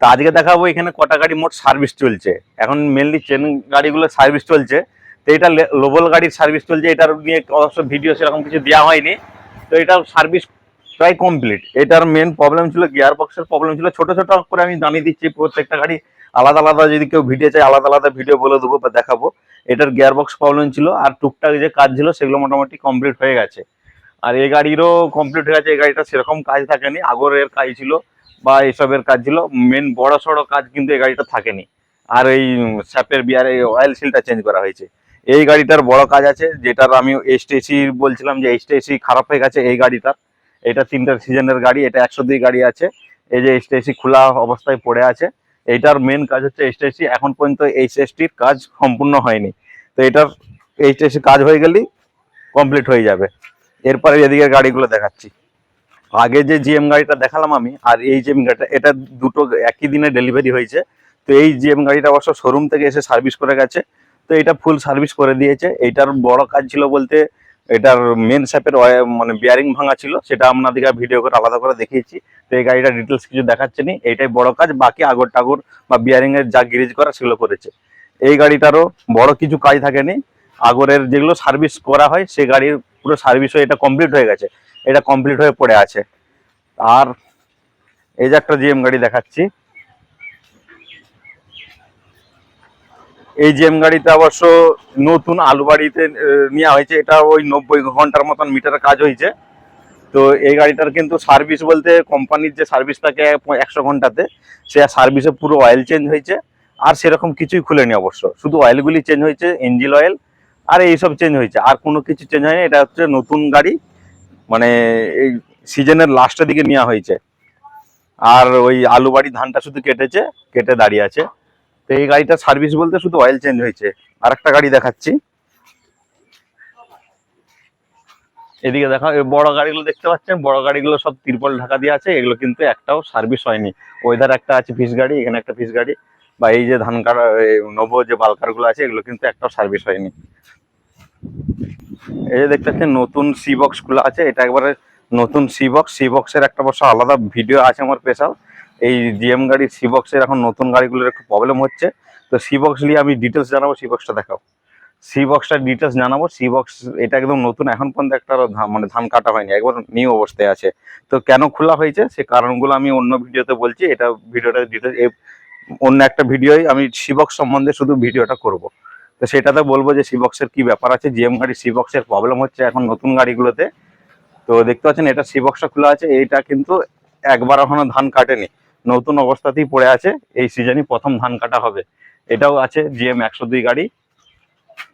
তা আজকে দেখাবো এখানে কটা গাড়ি মোট সার্ভিস চলছে। এখন মেনলি চেন গাড়িগুলো সার্ভিস চলছে। তো এটা লোবল গাড়ির সার্ভিস চলছে, এটার নিয়ে অবশ্য ভিডিও সেরকম কিছু দেওয়া হয়নি। তো এটার সার্ভিস প্রায় কমপ্লিট এটার মেন প্রবলেম ছিল গিয়ার বক্সের প্রবলেম ছিল। ছোট ছোট করে আমি জানিয়ে দিচ্ছি, প্রত্যেকটা গাড়ি আলাদা আলাদা যদি কেউ ভিডিও চাই আলাদা আলাদা ভিডিও বলে দেবো বা দেখাবো। এটার গিয়ার বক্স প্রবলেম ছিল আর টুকটাক যে কাজ ছিল, সেগুলো মোটামুটি কমপ্লিট হয়ে গেছে। আর এই গাড়িরও কমপ্লিট হয়ে গেছে, এই গাড়িটা সেরকম কাজ থাকেনি। আগরের কাজ ছিল বা এসবের কাজ ছিল। মেন বড় সড়ো কাজ কিন্তু এই গাড়িটা থাকেনি। আর এই স্যাপের বিয়ার, এই অয়েল সিলটা চেঞ্জ করা হয়েছে। এই গাড়িটার বড় কাজ আছে, যেটার আমি এইচটিসি বলছিলাম যে এইচটিসি খারাপ হয়ে গেছে এই গাড়িটার। এটা তিনটা সিজনের গাড়ি, এটা একশো দুই গাড়ি আছে। এই যে এইচটিসি খোলা অবস্থায় পড়ে আছে। এইটার মেন কাজ হচ্ছে এইচটিসি এখন পর্যন্ত এইচএসটির কাজ সম্পূর্ণ হয়নি। তো এটার এইচটিসি কাজ হয়ে গেলেই কমপ্লিট হয়ে যাবে। এরপরে এদিকে গাড়িগুলো দেখাচ্ছি। আগে যে জিএম গাড়িটা দেখালাম আমি, আর এই জিএম গাড়িটা, এটা দুটো একই দিনে ডেলিভারি হয়েছে। তো এই জিএম গাড়িটা অবশ্য শোরুম থেকে এসে সার্ভিস করে গেছে। তো এটা ফুল সার্ভিস করে দিয়েছে। এইটার বড় কাজ ছিল বলতে, এটার মেন স্যাপের মানে বিয়ারিং ভাঙা ছিল, সেটা আপনাদেরকে ভিডিও করে আলাদা করে দেখিয়েছি। তো এই গাড়িটা ডিটেলস কিছু দেখাচ্ছে নি। এইটাই বড় কাজ, বাকি আগর টাগর বা বিয়ারিং এর যা গ্রিজ করা সেগুলো করেছে। এই গাড়িটারও বড় কিছু কাজ থাকেনি। আগরের যেগুলো সার্ভিস করা হয় সেই গাড়ির পুরো সার্ভিস হয়ে এটা কমপ্লিট হয়ে গেছে। এটা কমপ্লিট হয়ে পড়ে আছে। আর এই যে একটা জিএম গাড়ি দেখাচ্ছি। এই জিএম গাড়িটা অবশ্য নতুন আলুবাড়িতে নেওয়া হয়েছে। এটা ওই নব্বই ঘণ্টার মতন মিটারের কাজ হয়েছে। তো এই গাড়িটার কিন্তু সার্ভিস বলতে কোম্পানির যে সার্ভিস থাকে একশো ঘন্টাতে, সে সার্ভিসে পুরো অয়েল চেঞ্জ হয়েছে। আর সেরকম কিছুই খুলেনি অবশ্য। শুধু অয়েলগুলি চেঞ্জ হয়েছে ইঞ্জিন অয়েল আর এইসব চেঞ্জ হয়েছে। আর কোনো কিছু চেঞ্জ হয়নি। এটা হচ্ছে নতুন গাড়ি। মানে এই সিজনের লাস্টের দিকে নেওয়া হয়েছে। আর ওই আলু বাড়ি ধানটা শুধু কেটেছে, কেটে দাঁড়িয়ে আছে। তো এই গাড়িটা সার্ভিস বলতে শুধু অয়েল চেঞ্জ হয়েছে। আর একটা গাড়ি দেখাচ্ছি। এদিকে দেখা বড় গাড়িগুলো দেখতে পাচ্ছেন? বড় গাড়িগুলো সব তিরপল ঢাকা দিয়ে আছে। এগুলো কিন্তু একটাও সার্ভিস হয়নি। ওইধার একটা আছে পিস গাড়ি, এখানে একটা পিস গাড়ি। বা এই যে ধান কাটা নব যে বালকারগুলো আছে, এগুলো কিন্তু একটাও সার্ভিস হয়নি। এই দেখতে পাচ্ছেন নতুন সি বক্সগুলো আছে। এটা একবারে নতুন সি বক্স সি বক্সের একটা বছর আলাদা ভিডিও আছে আমার স্পেশাল এই জিএম গাড়ির সি বক্সের এখন নতুন গাড়িগুলোর একটু প্রবলেম হচ্ছে। তো সি বক্স নিয়ে আমি ডিটেলস জানাব সি বক্সটা দেখাও। সি বক্সটার ডিটেলস জানাব। সি বক্স এটা একদম নতুন, এখন পর্যন্ত একটা মানে ধান কাটা হয়নি, একবার নিউ অবস্থায় আছে। তো কেন খোলা হয়েছে? সে কারণগুলো আমি অন্য ভিডিওতে বলছি। এটা ভিডিওটা ডিটেলস অন্য একটা ভিডিওই আমি সি বক্স সম্বন্ধে শুধু ভিডিওটা করব। তো সেটাতে বলব যে সি বক্সের কি ব্যাপার আছে? জিএম গাড়ির সি বক্সের প্রবলেম হচ্ছে এখন নতুন গাড়িগুলোতে। তো দেখতে পাচ্ছেন এটা সি বক্সটা খোলা আছে, এইটা কিন্তু একবার এখনও ধান কাটেনি। নতুন অবস্থাতেই পড়ে আছে, এই সিজনই প্রথম ধান কাটা হবে। এটাও আছে জিএম একশো দুই গাড়ি।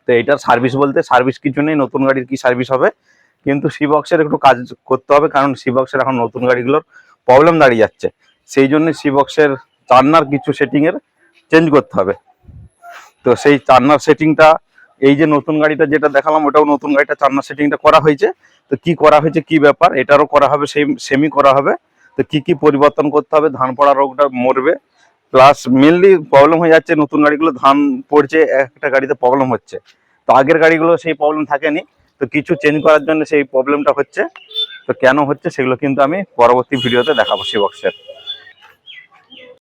তো এটার সার্ভিস বলতে সার্ভিস কিছু নেই, নতুন গাড়ির কি সার্ভিস হবে? কিন্তু সি বক্সের একটু কাজ করতে হবে, কারণ সি বক্সের এখন নতুন গাড়িগুলোর প্রবলেম দাঁড়িয়ে যাচ্ছে। সেই জন্য সি বক্সের চান্নার কিছু সেটিংয়ের চেঞ্জ করতে হবে। তো সেই চান্নার সেটিংটা এই যে নতুন গাড়িটা যেটা দেখালাম, ওটাও নতুন গাড়িটা চান্নার সেটিংটা করা হয়েছে। তো কি করা হয়েছে, কি ব্যাপার, এটারও করা হবে সেম সেমই করা হবে। তো কি কি পরিবর্তন করতে হবে ধান পড়া রোগটা মরবে। প্লাস মেনলি প্রবলেম হয়ে যাচ্ছে, নতুন গাড়িগুলো ধান পড়ছে, একটা গাড়িতে প্রবলেম হচ্ছে। তো আগের গাড়িগুলো সেই প্রবলেম থাকেনি। তো কিছু চেঞ্জ করার জন্য সেই প্রবলেমটা হচ্ছে। তো কেন হচ্ছে, সেগুলো কিন্তু আমি পরবর্তী ভিডিওতে দেখাবো সি বক্সের